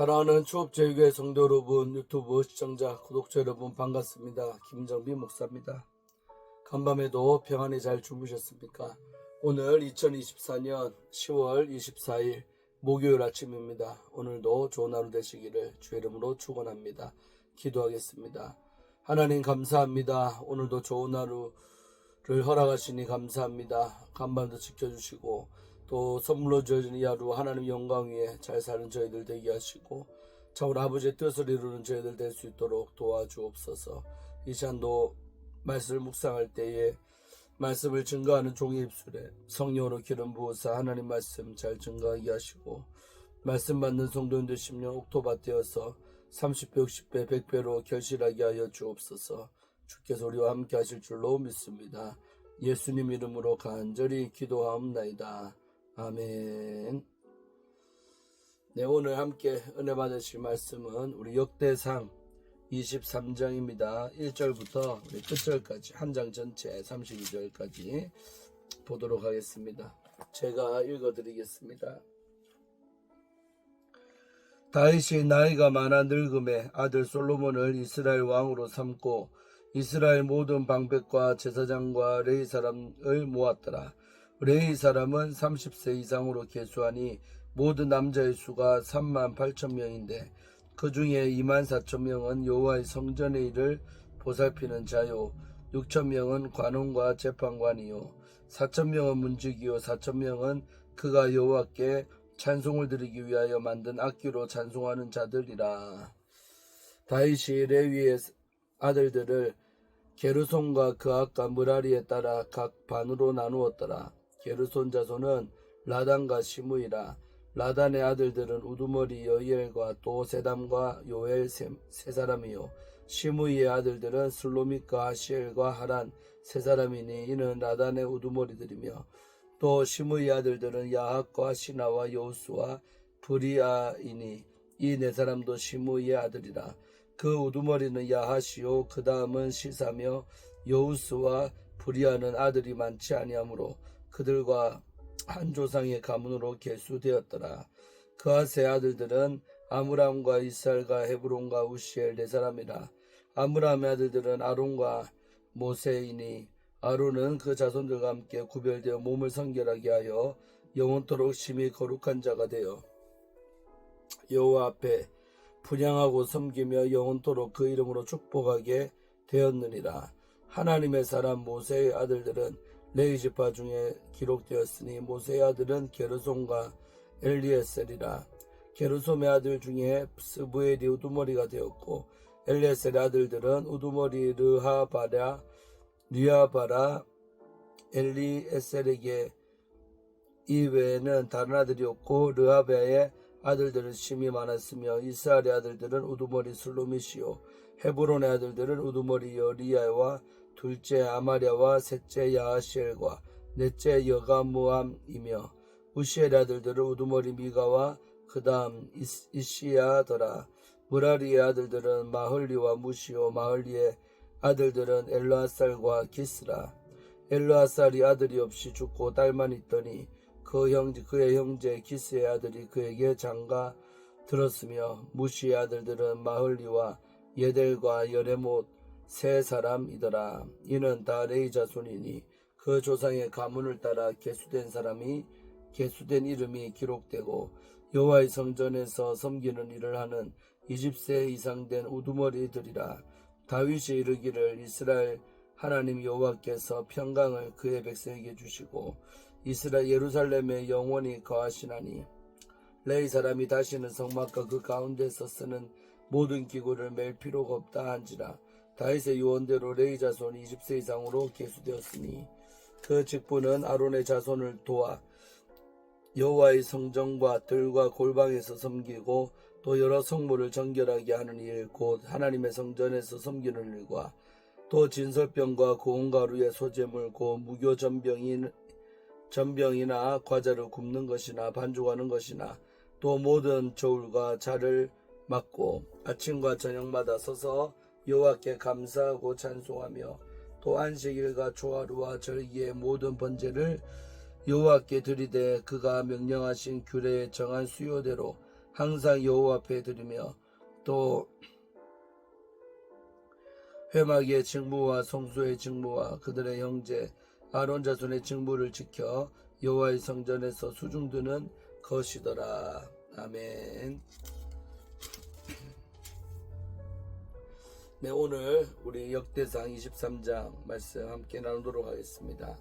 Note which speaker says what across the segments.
Speaker 1: 사랑하는 추업제육의 성도 여러분, 유튜브 시청자, 구독자 여러분 반갑습니다. 김정빈 목사입니다. 간밤에도 평안히 잘 주무셨습니까? 오늘 2024년 10월 24일 목요일 아침입니다. 오늘도 좋은 하루 되시기를 주의 이름으로 축원합니다. 기도하겠습니다. 하나님 감사합니다. 오늘도 좋은 하루를 허락하시니 감사합니다. 간밤도 지켜주시고 또 선물로 주어진 이 하루 하나님 영광 위에 잘 사는 저희들 되게 하시고 참으로 아버지의 뜻을 이루는 저희들 될 수 있도록 도와주옵소서 이 시간도 말씀을 묵상할 때에 말씀을 증거하는 종의 입술에 성령으로 기름 부어서 하나님 말씀 잘 증거하게 하시고 말씀 받는 성도인들 심령 옥토밭 되어서 30배, 60배, 100배로 결실하게 하여 주옵소서 주께서 우리와 함께 하실 줄로 믿습니다. 예수님 이름으로 간절히 기도하옵나이다. 아멘. 네, 오늘 함께 은혜 받으실 말씀은 우리 역대상 23장입니다. 1절부터 우리 끝절까지 한 장 전체 32절까지 보도록 하겠습니다. 제가 읽어드리겠습니다. 다윗이 나이가 많아 늙음에 아들 솔로몬을 이스라엘 왕으로 삼고 이스라엘 모든 방백과 제사장과 레이 사람을 모았더라. 레이 사람은 30세 이상으로 계수하니 모든 남자의 수가 3만 8천 명인데 그 중에 2만 4천 명은 여호와의 성전의 일을 보살피는 자요 6천 명은 관원과 재판관이요 4천 명은 문지기요 4천 명은 그가 여호와께 찬송을 드리기 위하여 만든 악기로 찬송하는 자들이라. 다윗이 레위의 아들들을 게르손과 그 아까 무라리에 따라 각 반으로 나누었더라 게르손 자손은 라단과 시무이라 라단의 아들들은 우두머리 여이엘과 또 세담과 요엘 세, 세 사람이요. 시무이의 아들들은 슬로믹과 아시엘과 하란 세 사람이니 이는 라단의 우두머리들이며 또 시무이 아들들은 야학과 시나와 여우스와 브리아이니 이 네 사람도 시무이의 아들이라. 그 우두머리는 야하시요. 그 다음은 시사며 여우스와 브리아는 아들이 많지 아니하므로 그들과 한 조상의 가문으로 계수되었더라. 그와 세 아들들은 아므람과 이살과 헤브론과 우시엘 네 사람이라. 아므람의 아들들은 아론과 모세이니 아론은 그 자손들과 함께 구별되어 몸을 성결하게 하여 영원토록 심히 거룩한 자가 되어 여호와 앞에 분양하고 섬기며 영원토록 그 이름으로 축복하게 되었느니라. 하나님의 사람 모세의 아들들은 레이지파 중에 기록되었으니 모세의 아들은 게르손과 엘리에셀이라. 게르솜의 아들 중에 스부엘이 우두머리가 되었고 엘리에셀의 아들들은 우두머리 르하바라 류아바라 엘리에셀에게 이외에는 다른 아들이었고 르하베의 아들들은 심이 많았으며 이스라엘의 아들들은 우두머리 슬로미시오 헤브론의 아들들은 우두머리 여리야와 둘째 아마랴와 셋째 야하시엘과 넷째 여가무암이며 우시엘의 아들들은 우두머리 미가와 그 다음 이시야더라. 무라리의 아들들은 마헐리와 무시오 마헐리의 아들들은 엘라살과 기스라. 엘라살이 아들이 없이 죽고 딸만 있더니 그 형제 그의 형제 기스의 아들이 그에게 장가 들었으며 무시의 아들들은 마헐리와 예델과 여레못 세 사람이더라. 이는 다 레이 자손이니 그 조상의 가문을 따라 계수된 사람이 계수된 이름이 기록되고 여호와의 성전에서 섬기는 일을 하는 20세 이상 된 우두머리들이라. 다윗이 이르기를 이스라엘 하나님 여호와께서 평강을 그의 백성에게 주시고 이스라엘 예루살렘에 영원히 거하시나니 레이 사람이 다시는 성막과 그 가운데서 쓰는 모든 기구를 맬 필요가 없다 한지라 다윗의 유언대로 레이 자손 20세 이상으로 계수되었으니 그 직분은 아론의 자손을 도와 여호와의 성전과 들과 골방에서 섬기고 또 여러 성물을 정결하게 하는 일, 곧 하나님의 성전에서 섬기는 일과 또 진설병과 고운 가루의 소재물, 곧 무교 전병인 전병이나 과자를 굽는 것이나 반죽하는 것이나 또 모든 저울과 자를 맡고 아침과 저녁마다 서서 여호와께 감사하고 찬송하며 또 안식일과 조화루와 절기의 모든 번제를 여호와께 드리되 그가 명령하신 규례에 정한 수요대로 항상 여호와 앞에 드리며 또 회막의 직무와 성소의 직무와 그들의 형제 아론 자손의 직무를 지켜 여호와의 성전에서 수중드는 것이더라. 아멘. 네, 오늘 우리 역대상 23장 말씀 함께 나누도록 하겠습니다.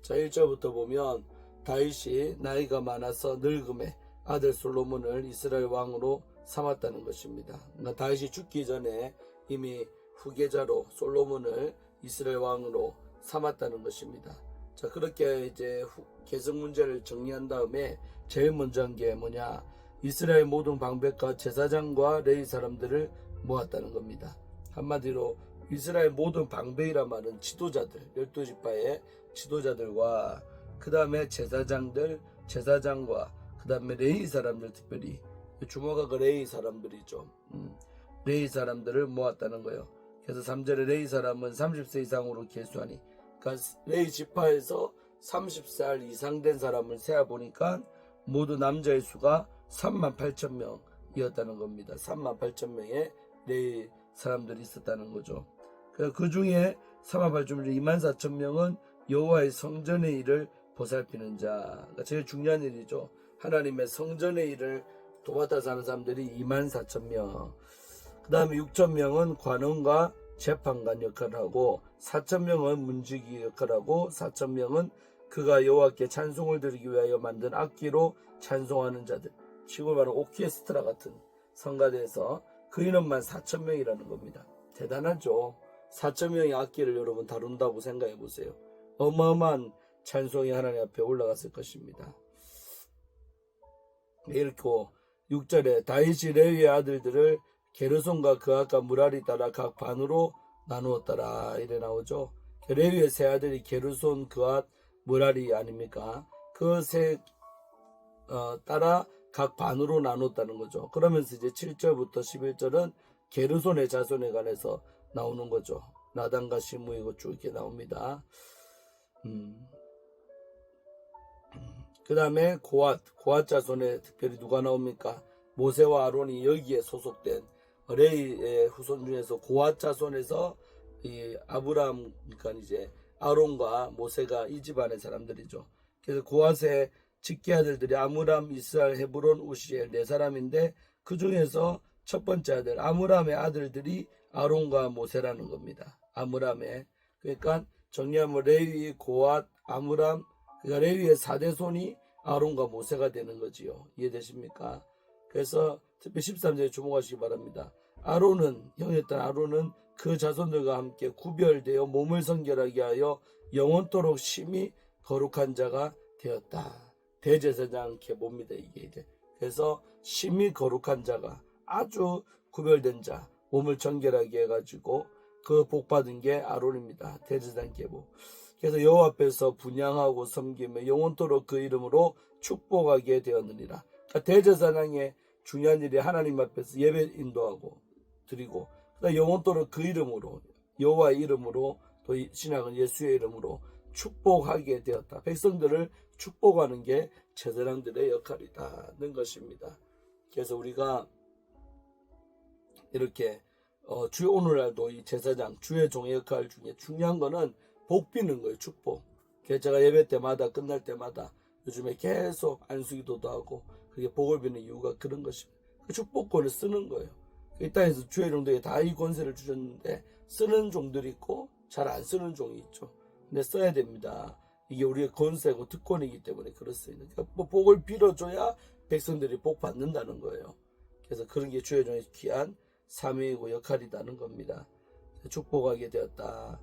Speaker 1: 자, 1절부터 보면 다윗이 나이가 많아서 늙음에 아들 솔로몬을 이스라엘 왕으로 삼았다는 것입니다. 그러니까 다윗이 죽기 전에 이미 후계자로 솔로몬을 이스라엘 왕으로 삼았다는 것입니다. 자, 그렇게 이제 후- 계승 문제를 정리한 다음에 제일 먼저 한 게 뭐냐? 이스라엘 모든 방백과 제사장과 레위 사람들을 모았다는 겁니다. 한마디로 이스라엘 모든 방백이란 말은 지도자들, 열두 지파의 지도자들과 그 다음에 제사장들, 제사장과 그 다음에 레위 사람들 특별히 주모가 그 레위 사람들이죠. 음, 레위 사람들을 모았다는 거예요. 그래서 3절에 레위 사람은 30세 이상으로 계수하니 그러니까 레위 지파에서 30살 이상 된 사람을 세어 보니까 모두 남자의 수가 3만 8천 명이었다는 겁니다. 3만 8천 명의 레위 사람들이 있었다는 거죠. 그그 중에 3만 8천 명, 2만 4천 명은 여호와의 성전의 일을 보살피는 자. 그러니까 제일 중요한 일이죠. 하나님의 성전의 일을 도맡아서 하는 사람들이 2만 4천 명. 그 다음에 6천 명은 관원과 재판관 역할을 하고 4천 명은 문지기 역할을 하고 4천 명은 그가 여호와께 찬송을 드리기 위하여 만든 악기로 찬송하는 자들 지금 말하는 오케스트라 같은 성가대에서 그 인원만 4천 명이라는 겁니다. 대단하죠. 4천 명의 악기를 여러분 다룬다고 생각해 보세요. 어마어마한 찬송이 하나님 앞에 올라갔을 것입니다. 이렇게 6절에 다윗이 레위의 아들들을 게르손과 그 아까 무라리 따라 각 반으로 나누었더라 이래 나오죠. 레위의 세 아들이 게르손 그앗 무라리 아닙니까? 그세 어, 따라 각 반으로 나눴다는 거죠. 그러면서 이제 7절부터 11절은 게르손의 자손에 관해서 나오는 거죠. 나단과 시므이고 쭉 이렇게 나옵니다. 음. 그 다음에 고앗, 고앗 자손에 특별히 누가 나옵니까? 모세와 아론이 여기에 소속된 레이의 후손 중에서 고앗 자손에서 이 아브라함 그러니까 이제 아론과 모세가 이 집안의 사람들이죠. 그래서 고앗의 직계 아들들이 아므람, 이스라엘, 헤브론, 우시엘 네 사람인데 그 중에서 첫 번째 아들 아므람의 아들들이 아론과 모세라는 겁니다. 아므람의 그러니까 정리하면 레위, 고앗, 아므람 그러니까 레위의 4대 손이 아론과 모세가 되는 거지요. 이해되십니까? 그래서 특히 13절에 주목하시기 바랍니다. 아론은 형이었던 아론은 그 자손들과 함께 구별되어 몸을 성결하게 하여 영원토록 심히 거룩한 자가 되었다. 대제사장 계봅니다 이게 이제 그래서 심히 거룩한 자가 아주 구별된 자 몸을 정결하게 해가지고 그 복 받은 게 아론입니다. 대제사장 계보. 그래서 여호와 앞에서 분양하고 섬기며 영원토록 그 이름으로 축복하게 되었느니라. 그러니까 대제사장의 중요한 일이 하나님 앞에서 예배 인도하고 드리고 영원토록 그 이름으로 여호와의 이름으로 또이 신약은 예수의 이름으로 축복하게 되었다. 백성들을 축복하는 게 제사장들의 역할이다는 것입니다. 그래서 우리가 이렇게 어, 주 오늘날도 이 제사장 주의 종의 역할 중에 중요한 거는 복 비는 거예요. 축복. 그래서 제가 예배 때마다 끝날 때마다 요즘에 계속 안수기도도 하고 그게 복을 비는 이유가 그런 것입니다. 그 축복권을 쓰는 거예요. 이 땅에서 주의 종들에게 다 이 권세를 주셨는데 쓰는 종들이 있고 잘 안 쓰는 종이 있죠. 근데 써야 됩니다. 이게 우리의 권세고 특권이기 때문에 그렇습니다. 그러니까 뭐 복을 빌어줘야 백성들이 복 받는다는 거예요. 그래서 그런 게 주의 종의 귀한 사명이고 역할이라는 겁니다. 축복하게 되었다.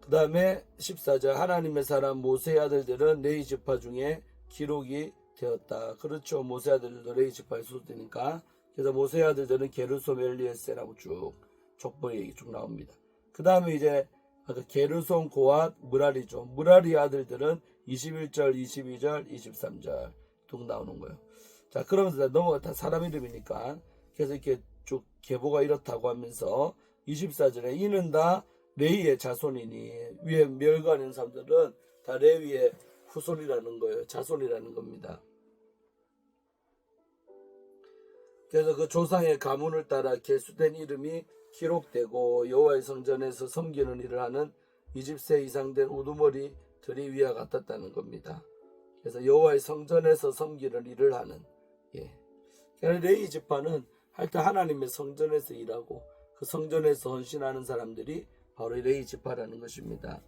Speaker 1: 그 다음에 14절 하나님의 사람 모세의 아들들은 레이 지파 중에 기록이 되었다. 그렇죠. 모세 아들들도 레이 지파에 소속되니까. 그래서 모세의 아들들은 게르솜 엘리에세라고 쭉 족보에 쭉 나옵니다. 그 다음에 이제 아까 게르솜 고앗 무라리죠. 무라리 아들들은 21절, 22절, 23절 쭉 나오는 거예요. 자, 그러면서 넘어가 다 사람 이름이니까 그래서 이렇게 쭉 계보가 이렇다고 하면서 24절에 이는 다 레위의 자손이니 위에 멸관인 사람들은 다 레위의 후손이라는 거예요. 자손이라는 겁니다. 그래서 그 조상의 가문을 따라 계수된 이름이 기록되고 여호와의 성전에서 섬기는 일을 하는 20세 이상 된 우두머리 들이 위와 같았다는 겁니다. 그래서 여호와의 성전에서 섬기는 일을 하는 예. 레이 지파는 하여튼 하나님의 성전에서 일하고 그 성전에서 헌신하는 사람들이 바로 이 레이 지파라는 것입니다.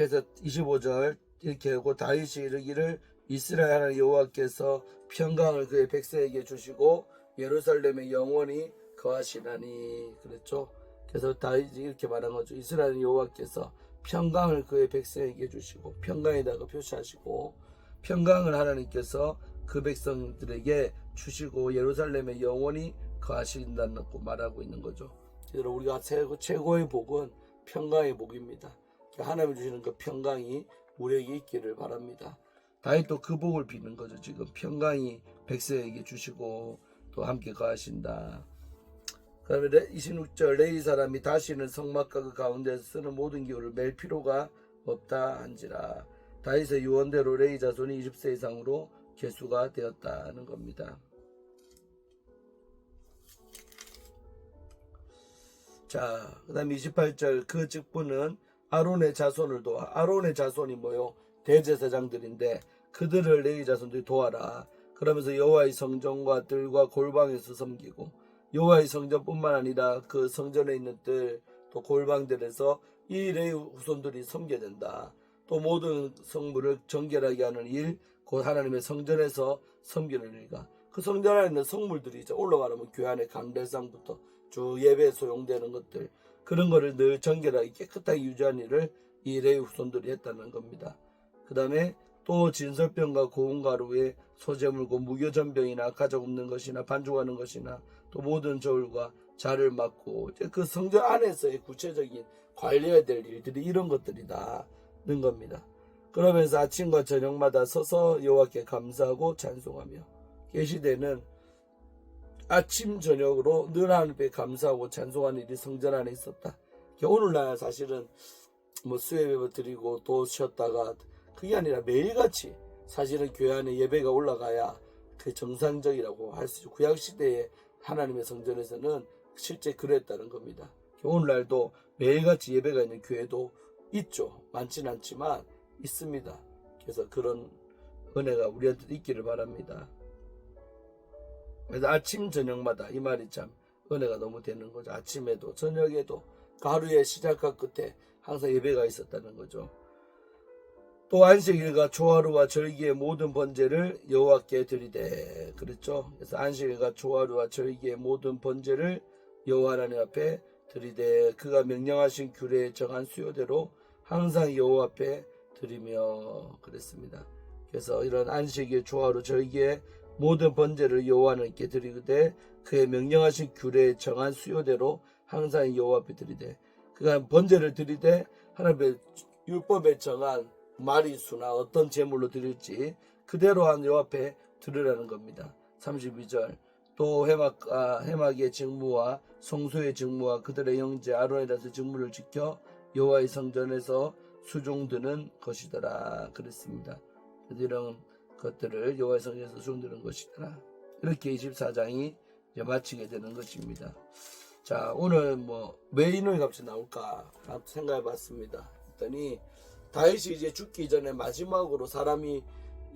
Speaker 1: 그래서 25절 이렇게 하고 다윗이 이르기를 이스라엘 하나님 여호와께서 평강을 그의 백성에게 주시고 예루살렘에 영원히 거하시나니 그랬죠. 그래서 다윗이 이렇게 말한 거죠. 이스라엘 여호와께서 평강을 그의 백성에게 주시고 평강에다가 표시하시고 평강을 하나님께서 그 백성들에게 주시고 예루살렘에 영원히 거하신다고 말하고 있는 거죠. 그래서 우리가 최고, 최고의 복은 평강의 복입니다. 하나님 주시는 그 평강이 우리에게 있기를 바랍니다. 다윗도 그 복을 비는 거죠. 지금 평강이 백성에게 주시고 또 함께 거하신다. 그다음에 26절 레이 사람이 다시는 성막과 그 가운데서 쓰는 모든 기호를 맬 필요가 없다 한지라 다윗의 유언대로 레이 자손이 20세 이상으로 개수가 되었다는 겁니다. 자, 그다음 28절 그 직분은 아론의 자손을 도와 아론의 자손이 뭐요? 대제사장들인데 그들을 레이 자손들이 도와라. 그러면서 여호와의 성전과 뜰과 골방에서 섬기고 여호와의 성전뿐만 아니라 그 성전에 있는 뜰 또 골방들에서 이 레이 후손들이 섬겨야 된다. 또 모든 성물을 정결하게 하는 일, 곧 하나님의 성전에서 섬기는 일과 그 성전 안에 있는 성물들이 이제 올라가려면 교회 안에 강대상부터 주 예배에 소용되는 것들 그런 거를 늘 정결하게 깨끗하게 유지하는 일을 이 레이 후손들이 했다는 겁니다. 그 다음에 또 진설병과 고운 가루에 소재물고 무교전병이나 가족 없는 것이나 반죽하는 것이나 또 모든 저울과 자를 맡고 그 성전 안에서의 구체적인 관리해야 될 일들이 이런 것들이다는 겁니다. 그러면서 아침과 저녁마다 서서 여호와께 감사하고 찬송하며 계시되는 아침 저녁으로 늘 하나님께 감사하고 찬송하는 일이 성전 안에 있었다. 오늘날 사실은 뭐 수요 예배 드리고 또 쉬었다가 그게 아니라 매일같이 사실은 교회 안에 예배가 올라가야 그 정상적이라고 할 수 있죠. 구약 시대에 하나님의 성전에서는 실제 그랬다는 겁니다. 오늘날도 매일같이 예배가 있는 교회도 있죠. 많지는 않지만 있습니다. 그래서 그런 은혜가 우리한테 있기를 바랍니다. 그래서 아침 저녁마다 이 말이 참 은혜가 너무 되는 거죠. 아침에도 저녁에도 그 하루의 시작과 끝에 항상 예배가 있었다는 거죠. 또 안식일과 초하루와 절기의 모든 번제를 여호와께 드리되 그랬죠. 그래서 안식일과 초하루와 절기의 모든 번제를 여호와 하나님 앞에 드리되 그가 명령하신 규례에 정한 수요대로 항상 여호와 앞에 드리며 그랬습니다. 그래서 이런 안식일 초하루 절기의 모든 번제를 여호와 하나님께 드리되 그의 명령하신 규례에 정한 수요대로 항상 여호와 앞에 드리되 그가 번제를 드리되 하나님의 율법에 정한 마리수나 어떤 제물로 드릴지 그대로 한 여호와 앞에 드리라는 겁니다. 32절 또 해막 아, 해막의 직무와 성소의 직무와 그들의 형제 아론이라서 직무를 지켜 여호와의 성전에서 수종드는 것이더라 그랬습니다. 이런 것들을 여호와의 성전에서 수종드는 것이더라. 이렇게 24장이 이제 마치게 되는 것입니다. 자 오늘 뭐 왜 이놈의 값이 나올까 생각해 봤습니다. 했더니 다윗이 이제 죽기 전에 마지막으로 사람이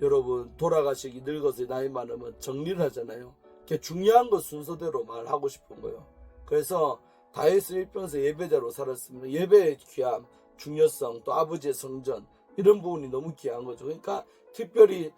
Speaker 1: 여러분 돌아가시기 늙어서 나이 많으면 정리를 하잖아요. 그 중요한 것 순서대로 말하고 싶은 거예요. 그래서 다윗은 일평생 예배자로 살았습니다. 예배의 귀함, 중요성, 또 아버지의 성전 이런 부분이 너무 귀한 거죠. 그러니까 특별히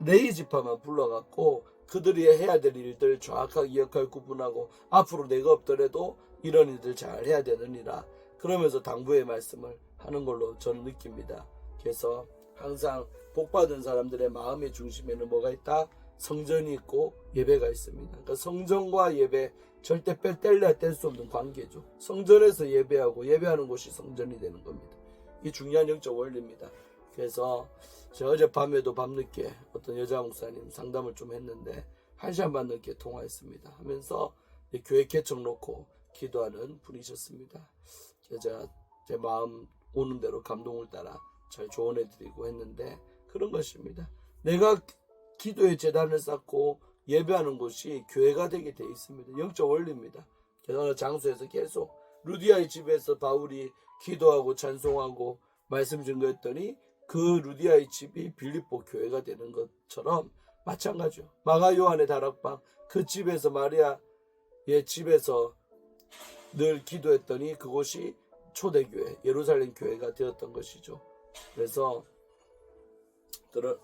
Speaker 1: 레이 지파만 불러갖고 그들이 해야 될 일들 정확하게 기억할 구분하고 앞으로 내가 없더라도 이런 일들 잘 해야 되느니라 그러면서 당부의 말씀을 하는 걸로 저는 느낍니다. 그래서 항상 복받은 사람들의 마음의 중심에는 뭐가 있다? 성전이 있고 예배가 있습니다. 그러니까 성전과 예배 절대 뺄 뗄래야 뗄 수 없는 관계죠. 성전에서 예배하고 예배하는 곳이 성전이 되는 겁니다. 이 중요한 영적 원리입니다. 그래서 저 어젯밤에도 밤늦게 어떤 여자 목사님 상담을 좀 했는데 한 시간 반 넘게 통화했습니다. 하면서 교회 개척 놓고 기도하는 분이셨습니다. 제가 제 마음 오는 대로 감동을 따라 잘 조언해 드리고 했는데 그런 것입니다. 내가 기도의 재단을 쌓고 예배하는 곳이 교회가 되게 돼 있습니다. 영적 원리입니다. 어느 장소에서 계속 루디아의 집에서 바울이 기도하고 찬송하고 말씀 증거했더니 그 루디아의 집이 빌립보 교회가 되는 것처럼 마찬가지요. 마가 요한의 다락방 그 집에서 마리아의 집에서 늘 기도했더니 그곳이 초대교회 예루살렘 교회가 되었던 것이죠. 그래서 그런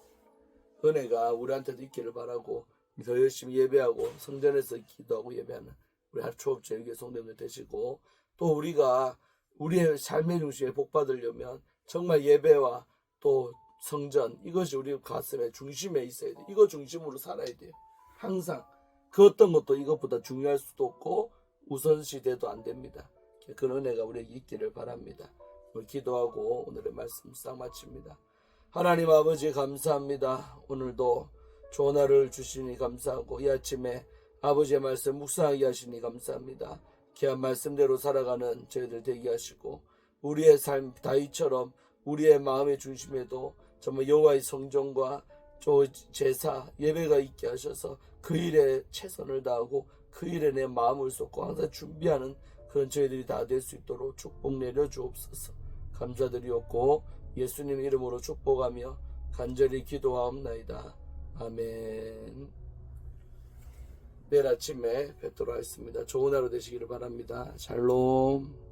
Speaker 1: 은혜가 우리한테도 있기를 바라고 더 열심히 예배하고 성전에서 기도하고 예배하는 우리 하초업 제일교 성도들 되시고 또 우리가 우리의 삶의 중심에 복 받으려면 정말 예배와 또 성전 이것이 우리 가슴의 중심에 있어야 돼. 이거 중심으로 살아야 돼요. 항상 그 어떤 것도 이것보다 중요할 수도 없고 우선시돼도 안 됩니다. 그 은혜가 우리에게 있기를 바랍니다. 오늘 기도하고 오늘의 말씀 싹 마칩니다. 하나님 아버지 감사합니다. 오늘도 좋은 하루를 주시니 감사하고 이 아침에 아버지의 말씀 묵상하게 하시니 감사합니다. 귀한 말씀대로 살아가는 저희들 되게 하시고 우리의 삶 다윗처럼 우리의 마음의 중심에도 정말 여호와의 성전과 저 제사 예배가 있게 하셔서 그 일에 최선을 다하고 그 일에 내 마음을 쏟고 항상 준비하는 그런 저희들이 다 될 수 있도록 축복 내려 주옵소서. 감사드리옵고 예수님 이름으로 축복하며 간절히 기도하옵나이다. 아멘. 내일 아침에 뵙도록 하겠습니다. 좋은 하루 되시기를 바랍니다. 샬롬.